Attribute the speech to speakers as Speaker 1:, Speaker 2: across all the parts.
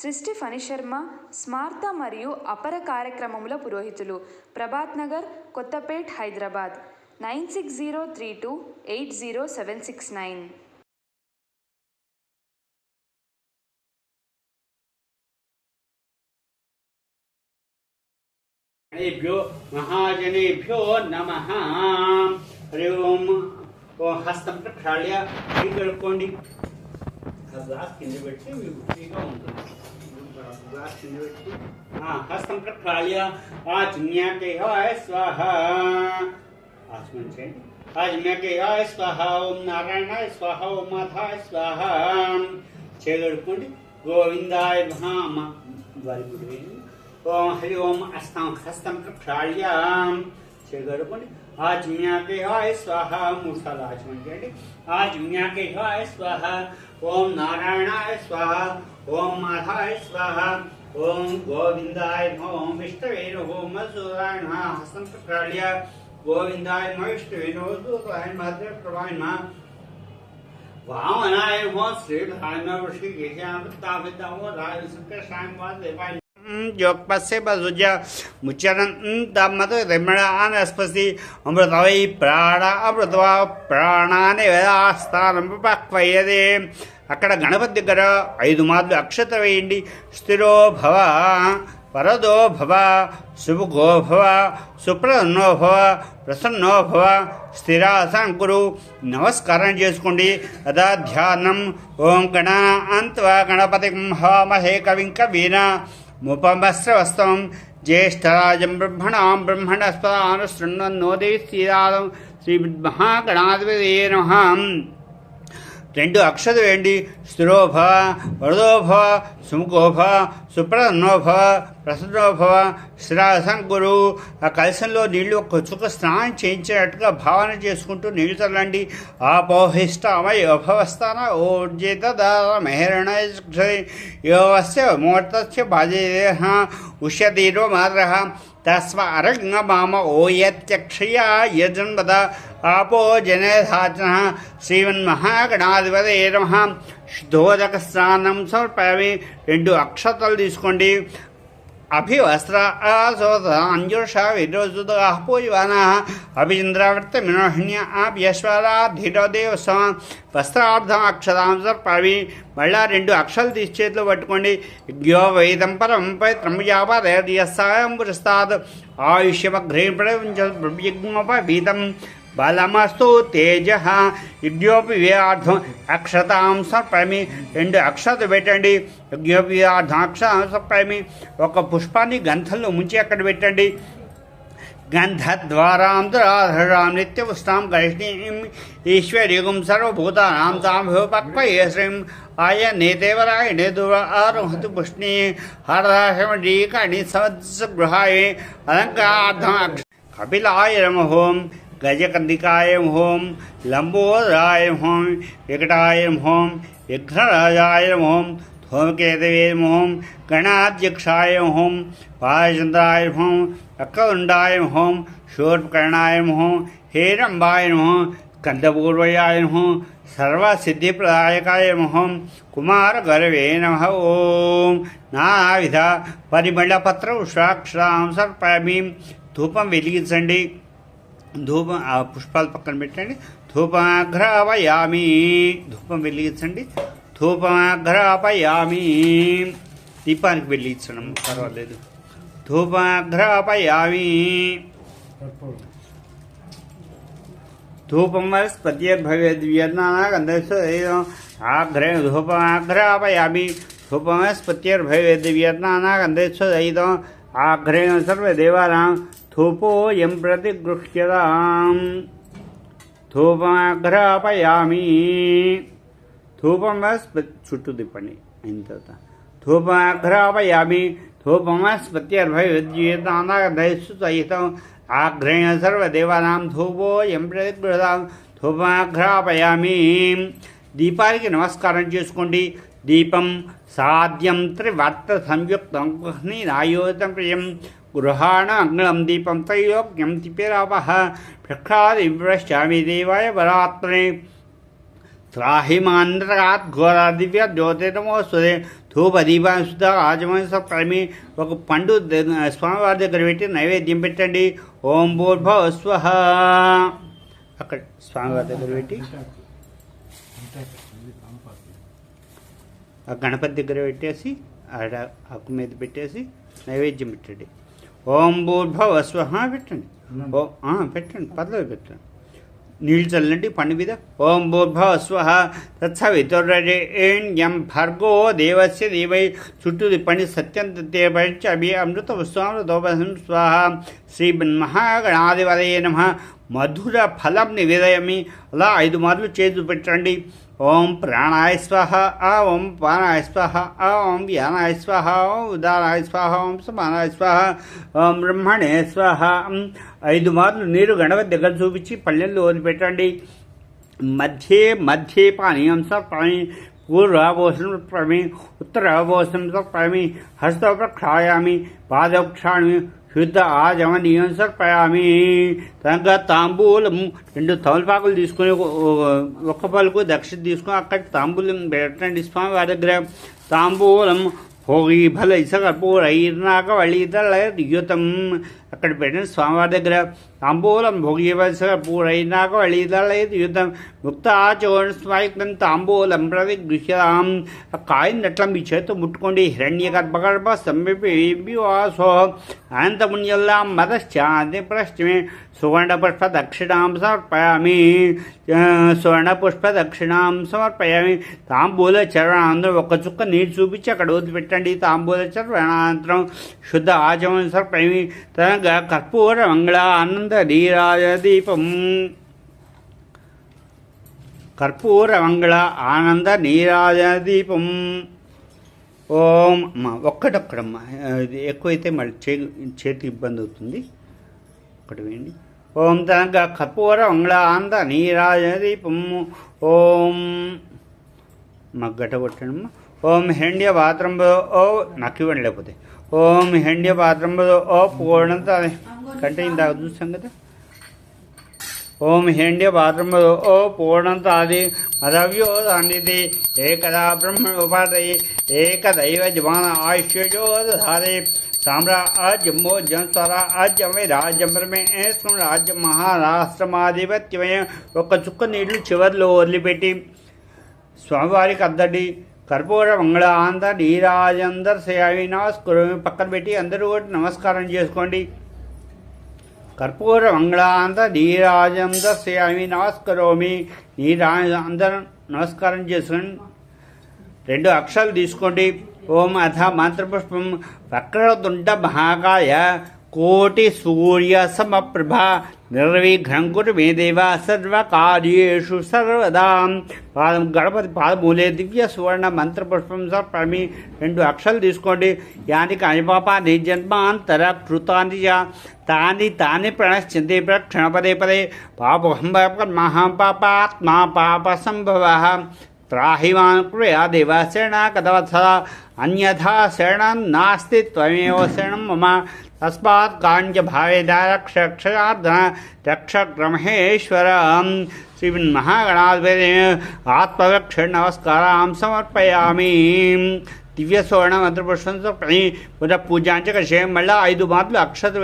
Speaker 1: సృష్టి ఫణిశర్మ స్మార్త మరియు అపర కార్యక్రమముల పురోహితులు Prabhat Nagar Kothapet Hyderabad nine six zero three two eight zero seven six nine
Speaker 2: హరిభ్యో మహాజనేభ్యో నమ హరి ఓం ఓ హస్తం ప్రక్షాళ్య కింద పెట్టి మీకు ఫ్రీగా ఉంటుంది हस्तं हाँ, प्रक्षाल्य आज्ञाकेहाय स्वाहा आस्मिन् स्वाहा ॐ नारायणाय स्वाहा ॐ स्वाहा छेगडकुण्ड गोविन्दाय ओम हरि ओम हस्तं हस्त प्रक्षाल्य छेगडकुण्ड आज के हाय स्वाहा मूर्धा लाज म्हणजे के हाय स्वाहा ओम नारायण आय स्वाहा ओम माधाय स्वाहा ओम गोविंदाय ओम विष्णवे ओम मधुराय नमः हसन प्रकार्य गोविंदाय महेश्वरे नमः दूताय मात्र प्रभाय नमः वामनाय ओम श्री भानव ऋषि के श्याम तापिताओ राय सुख श्याम वादेवाय योगपस्यवसुज मुच्चरन्तमत् रमणानस्पसि अमृत वै प्राण अमृतवा ప్రాణాన్ని వేదాస్థానం పక్వయ్యదే అక్కడ గణపతి దగ్గర ఐదు మార్లు అక్షత వేయండి స్థిరో భవ పరదో భవ శుభగో భవ సుప్రసన్నో భవ ప్రసన్నో భవ స్థిరాసనం గురు నమస్కారం చేసుకోండి అదా ధ్యానం ఓం గణ అంత గణపతి హోమహే కవింక వీణ ముపమస్రవస్తవం జ్యేష్ఠరాజం బ్రహ్మణాం బ్రహ్మణస్పదాను శృణ్వన్నో దేవి శ్రీరాదం శ్రీమద్మహాగణాధిపతి నమ రెండు అక్షతలు ఏంటి స్థిరోభ వరదోభ సుముఖోభ సుప్రసన్నోభ ప్రసన్నోభవ శ్రాసం గురు ఆ కలశంలో నీళ్లు ఒక చుక్క స్నానం చేయించినట్టుగా భావన చేసుకుంటూ నీళ్లు తరలండి ఆపోహిష్టమై అభవస్థాన ఓర్జిత మెహరణ యోగస్య ముహూర్తస్య బాధ్యత ఉష్యతీర్వ మాత్ర तस्मारङ्गमाम ओयत्यक्षया यजन्वद आपो जनेधाचनः శ్రీమన్మహాగణాధిపతి నమ శుద్ధోదక స్నానం సర్పావి రెండు అక్షతలు తీసుకోండి అభివస్త్రాసోదంజుషా విరోజుదాహపూయవానా అభిచంద్రావర్త మినోహిణ్య ధీరోదేవ సమాన్ వస్త్రార్థం అక్షరాం పవి మళ్ళా రెండు అక్షలు తీసి చేతిలో పట్టుకోండి గ్యో వైదం పరం పైత్రం వ్యాపారస్సాయం పురస్తాద్ ఆయుష్యమగ్రే ప్రపంచ बाला मस्तो तेजहा इद्योप वे अर्थम अक्षताम सपमे एंड अक्षत भेटండి గ్యోవ్యా దాక్ష సంపమే ఒక పుష్పాన్ని గంధంలో ముంచి అక్కడ పెట్టండి గంధాద్వరాం ద్రాధరాం నిత్యవస్తాం గైష్టిం ఈశ్వర్యగం సర్వ భూతానాం తాం భవ パク పయేశ్రీం ఆయనే దేవరైనేదువ ఆరోహతు పుష్ని హరహమడి కణి సజ్ బ్రహై అలంక ఆద్హం కబिला आयरम ఔం गजकंदिकाय होम लंबोदराय होम विकटाय होम विघ्नराजाय होम होम केतवे होम गणाध्यक्षाय होम पारचंद्राय होम अक्कुंडाय होम शूर्पकर्णाय होम हेरंबाय होम कंदपूर्वयाय होम सर्वसिद्धिप्रदायकाय कुमार गर्वे नमः ॐ नानाविध परिमलपत्रौषाक्षरां सर्पमीं धूपं विलीसण्डी धूप पुष्प पकनि धूपाग्रपयामी धूप वेगी धूपाग्रपयामी दीपा वेगी पर्वे धूपाग्रपयामी धूपम भवे आग्रह धूपाग्रपयामी धूपमस्पतिर्भवेद्यनागंधेश आग्रह सर्वेवा ధూపోయం ప్రతి గృహ్యతాం ధూపమగ్రాపయామి ధూపమస్పతి చుట్టూ తిప్పండి అయిన తర్వాత ధూపమగ్రాపయామి ధూపమాఘ్రాపయామి ధూపమస్పత్యర్భయజ్యేతానాగధయస్సు సహితం ఆఘ్రేణ సర్వదేవానాం ధూపోయం ప్రతి గృహదాం ధూపమగ్రాపయామి దీపానికి నమస్కారం చేసుకోండి దీపం సాధ్యం త్రివర్త సంయుక్తం గృహ్ణి నాయోతం ప్రియం గృహాణ అంగళం దీపంతో యోగ్యం తిపిరావ భిక్షాదివ్యశ్యామి దేవాయ వరాత్రే త్రాహిమాంధ్రాత్ ఘోరా దివ్య జ్యోతిర్మోస్తుంది ధూప దీపాంశుద్ధ రాజవంశ ప్రమి ఒక పండు స్వామివారి దగ్గర పెట్టి నైవేద్యం పెట్టండి ఓం భూర్భ స్వహ అక్కడ స్వామివారి దగ్గర పెట్టి ఆ గణపతి దగ్గర పెట్టేసి ఆడ అక్కు మీద పెట్టేసి నైవేద్యం పెట్టండి ఓం భూర్భవ స్వహ పెట్టండి ఓ పెట్టండి పదవి పెట్టండి నీళ్ళు చల్లండి పండు మీద ఓం భూర్భవ స్వహ తత్సవితుర్రే భర్గో దేవస్య దేవై చుట్టూ పని సత్యం తేపంచి అభి అమృత స్వామి స్వాహ శ్రీ మహాగణాధిపతయ నమ మధుర ఫలం నివేదయమి అలా ఐదు మార్లు చేతులు పెట్టండి ओम प्राणाय स्व ओम पानाय स्व ओम व्यानाय स्व ओम उदाराय स्व ओम समानाय स्व ओम ब्रह्मणे स्व ऐद नीर गणव दिग्गर चूपी पल्ले वजी मध्य मध्य पानी सत्मी पूर्व आभोषण प्रमी उत्तर आभोषण प्रमी हस्त प्रक्षायामी पाद प्रक्षाणी శుద్ధ ఆజమనీయం సర్పయామి తనగా తాంబూలం రెండు తమలపాకులు తీసుకుని ఒక్క పలుకు దక్షిణ తీసుకుని అక్కడికి తాంబూలం పెట్టండి స్వామి వారి దగ్గర తాంబూలం హోగి ఫల ఇసకర్పూరైర్నాక వళిత లయత అక్కడ పెట్టండి స్వామివారి దగ్గర താംബൂലം ഭോഗ്യവത്സ പൂരൈനാകോ എളിതളയത് യുദ്ധം മുക്ത ആചോൺസ്മയുക്തം താംബൂലം പ്രതിഗൃഹ്യതാം കായിനട്ടം വിച്ഛേത്ത് മുട്ടുകൊണ്ട് ഹിരണ്യഗർഭഗർഭ സമീപിവാസോ അനന്തമുണ്യെല്ലാം മതശ്ചാന്തി പ്രശ്നമേ സുവർണപുഷ്പ ദക്ഷിണാം സമർപ്പയാമി స్వర్ణపుష్ప దక్షిణాం సమర్పయామి తాంబూల చరణానంతరం ఒక చుక్క నీరు చూపించి అక్కడ వదిలిపెట్టండి తాంబూల చరణానంతరం శుద్ధ ఆచమనం సమర్పయామి తన కర్పూర మంగళ ఆనంద దీపం కర్పూర మంగళ ఆనంద దీపం ఓం అమ్మ ఒక్కటొక్కడమ్మ ఎక్కువైతే మళ్ళీ చే చేతి ఇబ్బంది అవుతుంది ఒకటి వేయండి ఓం తనక కర్పూర మంగళ ఆనంద దీపం ఓం మగ్గట కొట్టడమ్మ ఓం హెండ్య పాత్రంబో ఓ నాకు ఇవ్వండి లేకపోతే ఓం హెండ్య పాత్రంబో ఓ పూర్ణత కంటే ఇందాక చూసాం కదా ఓం హ్యండ్య పాత్రమదో ఓ పూర్ణంతాది మదవ్యోదాన్నిధి ఏకదా బ్రహ్మ ఉపాధి ఏకదైవ జమాన ఆయుష్యోధారి సామ్రాజ్యమో జం స్వరాజ్యమై రాజ్యమే రాజ్యం మహారాష్ట్రమాధిపత్యమే ఒక చుక్క నీళ్లు చివరిలో వదిలిపెట్టి స్వామివారికి అద్దడి కర్పూర మంగళ ఆంధ్ర నీరాజందర్ సేవినాస్ పక్కన పెట్టి అందరూ కూడా నమస్కారం చేసుకోండి మంగళాంత నీరాజం దస్యామి నమస్కరోమి నీరాజ అందరం నమస్కారం చేసుకుని రెండు అక్షరాలు తీసుకోండి ఓం అథ మంత్రపుష్పం వక్రతుండ మహాకాయ కోటి సూర్య సమప్రభ निर्विघ्न गुरु मे देवा सर्व सर्वदा पाद गणपति पादमूले दिव्य सुवर्ण मंत्र पुष्पम सर्पणि रेंडु अक्षरलु तीसुकोंडि यानि कायपापा नि जन्मांतर कृतानि च तानि तानि प्रणश्चिन्ते प्रक्षण पदे पदे पापहं महां पापात्मा पापसंभवः त्राहिवान् कृया देवा शरणा कदवत् अन्यथा शरणं नास्ति त्वमेव शरणं मम అస్మాత్ కాండ్యభావేదారక్షక్షయార్థన రక్షగ్రమహేశ్వరం శ్రీమన్మహాగణాధిపతి ఆత్మరక్షణ నమస్కారాం సమర్పయామి ದಿವ್ಯ ಸುವರ್ಣ ಮಂತ್ರಪುರುಷ ಪುನಃ ಪೂಜಾಂಚ ಕಷೇಂ ಮಳ್ಳ ಐದು ಮಾತಲು ಅಕ್ಷತ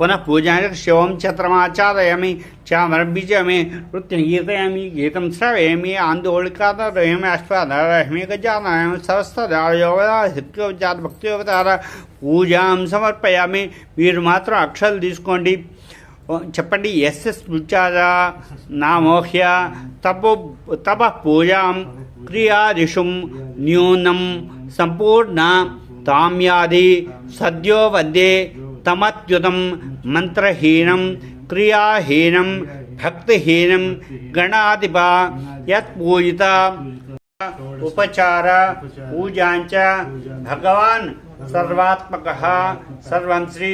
Speaker 2: पुनः पूजाय शिवं छत्रमाचारयामि चामर्बीजमे नृत्यं गीतयामि गीतं श्रवयामि आन्दोलिकादयामि अश्वादयामि गजानयामि सरस्तदायोगदा हित्योपचार భక్తివతార పూజాం సమర్పయామి మీరు మాత్రం అక్షరాలు తీసుకోండి చెప్పండి ఎస్ఎస్ ఉచ్చార నామోహ్య తపో తప పూజాం క్రియాదిషుం న్యూనం సంపూర్ణ తామ్యాది సద్యో వందే తమత్యుతం మంత్రహీనం క్రియాహీనం భక్తిహీనం గణాధిప యత్పూజిత ఉపచార పూజాంచ భగవాన్ సర్వాత్మక సర్వం శ్రీ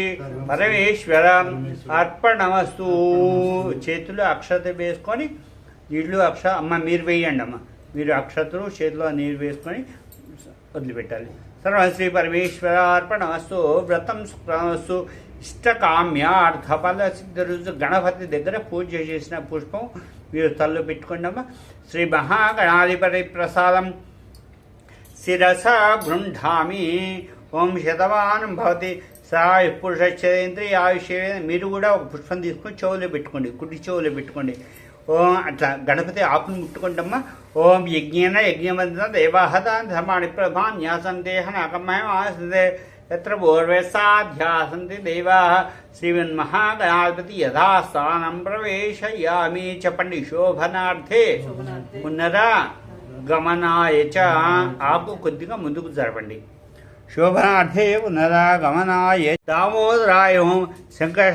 Speaker 2: పరమేశ్వర అర్పణమస్తు చేతులు అక్షత వేసుకొని నీళ్ళు అక్ష అమ్మ మీరు వేయండి అమ్మ మీరు అక్షతలు చేతిలో నీరు వేసుకొని వదిలిపెట్టాలి సర్వశ్రీ పరమేశ్వరార్పణమస్తు వ్రతం శుక్రమస్తు సిద్ధ సిద్ధరుజు గణపతి దగ్గర పూజ చేసిన పుష్పం మీరు తల్లు పెట్టుకున్నామా శ్రీ మహాగణాధిపతి ప్రసాదం శిరస బృంఢామి ఓం శతవానం భవతి సాయు పురుష చంద్రి ఆయుష్ మీరు కూడా ఒక పుష్పం తీసుకుని చెవులు పెట్టుకోండి కుడి చెవులు పెట్టుకోండి ओम अच्छा गणपति आपन मुट्कोम ओम यज्ञ यज्ञ देवाहता धर्मा प्रभा न्यासंदेह नकमेंसाध्यासं देवा श्रीमहागणाधिपति यहां प्रवेश च शोभनाथे पुनरा गमनाय च आपद मुझक जरपी शोभनाथे पुनरा गमनाय दामोदराय भौम शंकर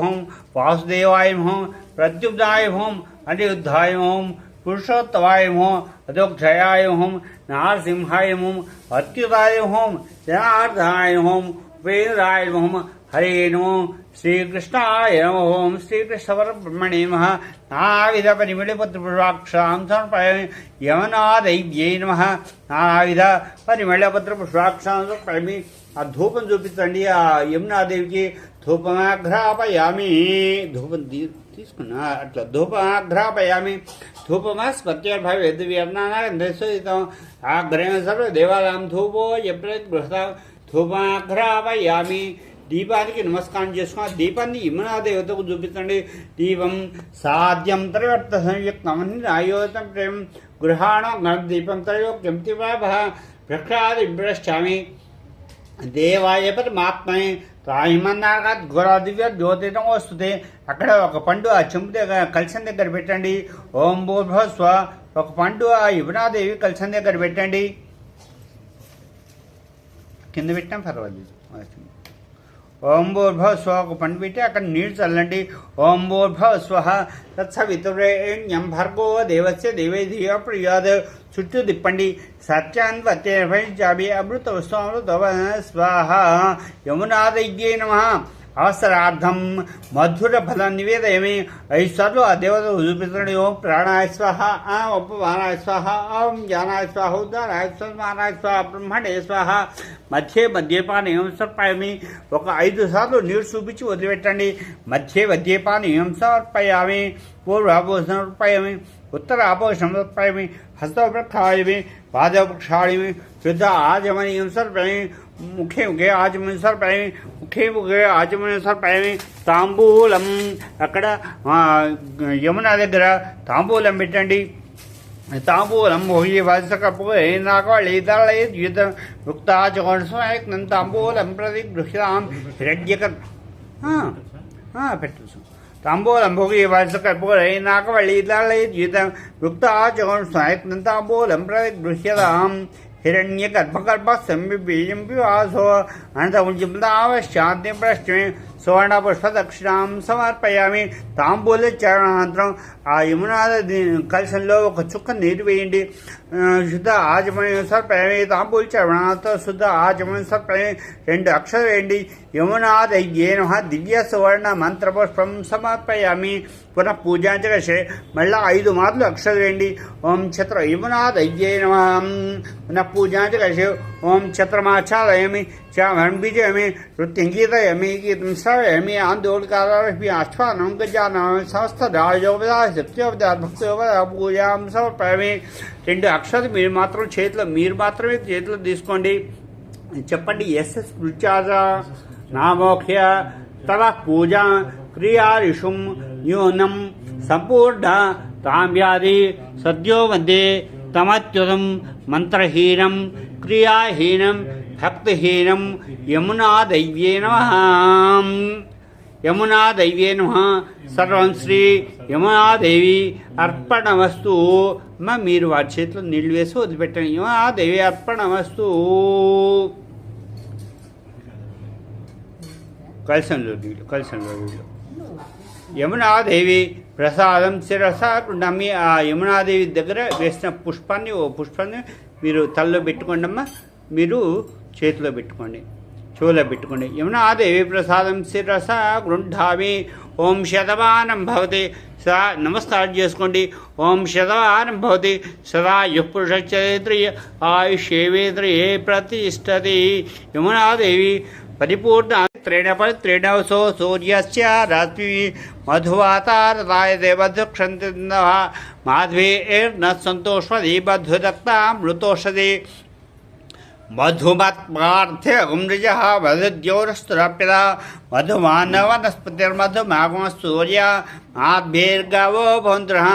Speaker 2: भौम वासुदेवाय भौम प्रद्युदाय भौम अनिरुद्धाय ओम पुरुषोत्तवाय होम अदोक्षयाय होम नारसिंहाय होम अत्युताय होम जनार्दनाय होम उपेन्द्राय होम हरे नमो श्रीकृष्णाय नम ओम श्रीकृष्णपरब्रह्मणे नमः नाविधपरिमळपत्रपुष्पाक्षां समर्पयामि यमनादैव्यै नमः नाविधपरिमळपत्रपुष्पाक्षां समर्पयामि धूपं तंडिया यमुना देवी के धूपमाघ्रापयामि धूपं తీసుకున్నా అట్లా ధూపమాఘ్రాపయామి ధూపమాస్పత్యర్భావ యద్వ్యర్ణానాగంధం ఆగ్రహం సర్వ దేవాలయం ధూపో ఎప్పుడైతే గృహత ధూపమాఘ్రాపయామి దీపానికి నమస్కారం చేసుకున్న దీపాన్ని యమునా దేవతకు చూపించండి దీపం సాధ్యం త్రయవర్త సంయుక్తం అని ఆయోతం ప్రేమ గృహాణ దీపం త్రయోక్యం తివాభ ప్రక్షాది భ్రష్టామి దేవాయ పరమాత్మే గురా దివ్య జ్యోతిరం వస్తుంది అక్కడ ఒక పండు ఆ చెంపు దగ్గర కలశం దగ్గర పెట్టండి ఓం భూర్భస్వ ఒక పండు ఆ యువనాదేవి కలశం దగ్గర పెట్టండి కింద పెట్టాం పర్వాలేదు ఓంభూర్భ స్వ ఒక పండు పెట్టి అక్కడ నీళ్ళు చల్లండి ఓంభూర్భ స్వ తత్సవితురేణ్యం భర్గో దేవస్ దేవేధియ ప్రియాదేవ్ చుట్టూ తిప్పండి సత్యాన్వత్యభి అమృత వస్తుమృత స్వాహ యమునాదయ్యే నమ अवसराधम मधुर फल निवेदी ऐश्वर्य देवतरण प्राणायस्वाह उपमाना स्वाहा ओम ज्ञाना स्वाह उदाराय स्वाह ब्रह्मणे स्वाह मध्य मद्यपान समर्पयामी ईद सार नीर चूपी वदी मध्य मद्यपान समर्पयामी पूर्व आभोष समर्पयामी उत्तर आभोष समर्पयामी हस्तवृक्षा पादवृक्षा शुद्ध आदमी समर्पयामी मुखे उगे आज मुनसर पैवी मुखे उगे आज मुनसर पैवी तांबूलम अकड़ा हाँ, यमुना दर तांबूलम बिटंडी तांबूलम होइए वास कपो ए नागवाली दल ए प्रति दृष्टाम रज्य कर हां हां पेट तांबूलम होइए प्रति दृष्टाम हिरण्य गर्भगर्भ संबीजम पिवासो अनंत उज्जमदावश्चान्ति प्रश्न సువర్ణపుష్పదక్షిణాం సమర్పయామి తాంబూల చరణాంతరం ఆ యమునాథ కలశంలో ఒక చుక్క నీరు వేయండి శుద్ధ ఆజమయం సర్పయామి తాంబూల చరణాంతరం శుద్ధ ఆజమయం సర్పయామి రెండు అక్షరం వేయండి యమునాథ యమునాదయ్యేన దివ్య సువర్ణ మంత్రపుష్పం సమర్పయామి పునః పూజాంచకషే మళ్ళా ఐదు మార్లు అక్షరం వేయండి ఓం చిత్ర ఛత్ర యమునాదయ్యేన పునః పూజాంచకషే ఓం చిత్రమాచారయమి 샤만 비제 아미 루팅기다 아미 기 임사 아미 안돌가라 비 아차 넘게 자나 사스타 라조베다 습접다 భక్తోబద పూజాంశ ప్రమే రెండు అక్షరాలు మీరు మాత్రం చేతిలో మీరు మాత్రమే చేతిలో తీసుకోండి చెప్పండి ఎస్ఎస్ కృచాజ నామోఖ్య తవ పూజ క్రియారిషుం న్యూనం సంపూర్ణ తామ్యాది సద్యో వందే తమత్యుతం మంత్రహీనం క్రియాహీనం భక్తిహీనం యమునా దైవ్యే నమ యమునా దైవ్యే నమ సర్వం శ్రీ యమునాదేవి అర్పణమస్తు అమ్మ మీరు వారి చేతిలో నీళ్లు వేసి వదిలిపెట్టండి యమునాదేవి వస్తు కలిసంలో నీళ్ళు కలిసంలో నీళ్ళు యమునాదేవి ప్రసాదం శిరస నమ్మి ఆ యమునాదేవి దగ్గర వేసిన పుష్పాన్ని ఓ పుష్పాన్ని మీరు తల్లో పెట్టుకోండమ్మా మీరు చేతిలో పెట్టుకోండి చెవులో పెట్టుకోండి ఏమన్నా దేవి ప్రసాదం శిరస గృంఢామి ఓం శతమానం భవతి సదా నమస్కారం చేసుకోండి ఓం శతమానం భవతి సదా యుపురుషరిత్రి చరిత్ర ఆయుష్యేవేత్ర ఏ ప్రతిష్టది యమునాదేవి పరిపూర్ణ త్రేణ త్రేణవసో సూర్యస్ రాత్రి మధువాతారాయ మధుక్షంతి మాధ్వీర్న ఏర్న సంతోష్మది మృతోషది मधुमत्मार्थे अम्रजः वसुद्योरस्त्रप्यदा मधुमानवनस्पतिर्मधुमागमसूर्य आद्भिर्गवो भवन्तः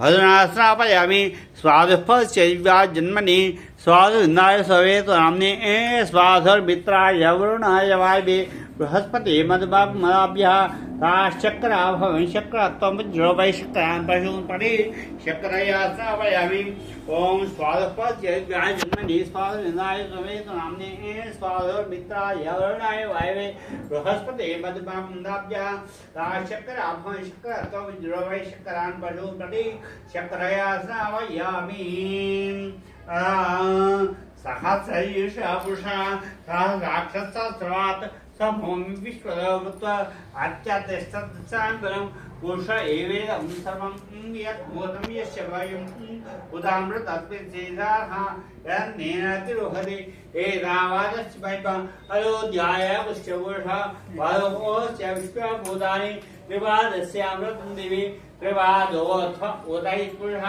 Speaker 2: मधुना स्नापयामि स्वादुः जन्मनी स्वादुन्नाय सवे तो नामने ए स्वाधर मित्राय वरुण यवाय वे बृहस्पति मदभ्य ताश्चक्रा भवन शक्र तम ज्रवै पशु शक्रया श्रावयामि ओम स्वादुपद्य गाय जन्मनि स्वादुन्नाय सवे तो ए स्वाधर मित्राय वरुणाय वाय बृहस्पति मदभ्य ताश्चक्रा भवन शक्र तम ज्रवै पशु शक्रया श्रावयामि सहसैषभुषा सह राक्षसस्रात् स भूमि विश्वलोमत्व अत्यतिष्ठदृशान्तरम् उष एवेदं सर्वं यस्य वयम् उदामृत अत्पिसेदाः यन्नेनातिरोहति एतावादस्य पैपम् अयोध्याय पुष्यपुरुषः वादोस्य विश्वभूतानि त्रिवादस्यामृतं दिवि त्रिवादोऽथ उदयपुरुषः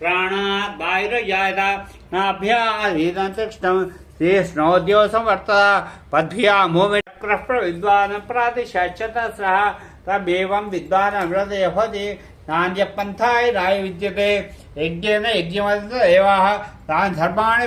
Speaker 2: प्राणात् बाहिरजायताभ्याधीनन्तरिक्षम् ते स्नोद्योसं वर्तता पद्भ्या मोमिक्रः विद्वान् तमेवं विद्वान् अमृतय भवति नान्यपन्थाय राय विद्यते यज्ञेन यज्ञमदेवाः तान् सर्वाणि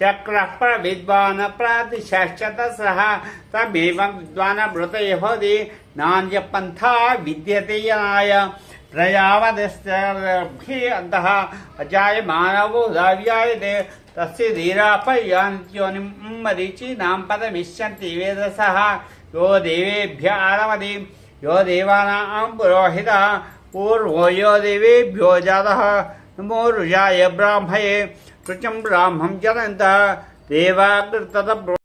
Speaker 2: चक्र विद्वान प्रतिशत सह तमेव विद्वान मृत विद्वान् नान्य पंथ विद्यते यनाय त्रयावदस्तः मानव दाव्यायते तस्य धीरापयान्त्योनिं मरीचिनां पदमिष्यन्ति वेदसः यो देवेभ्य आरमति यो देवानां पुरोहितः पूर्वो यो देवेभ्यो जातः नमो रुजाय ब्राह्मये शुचं ब्राह्मं चरन्तः देवाकृततः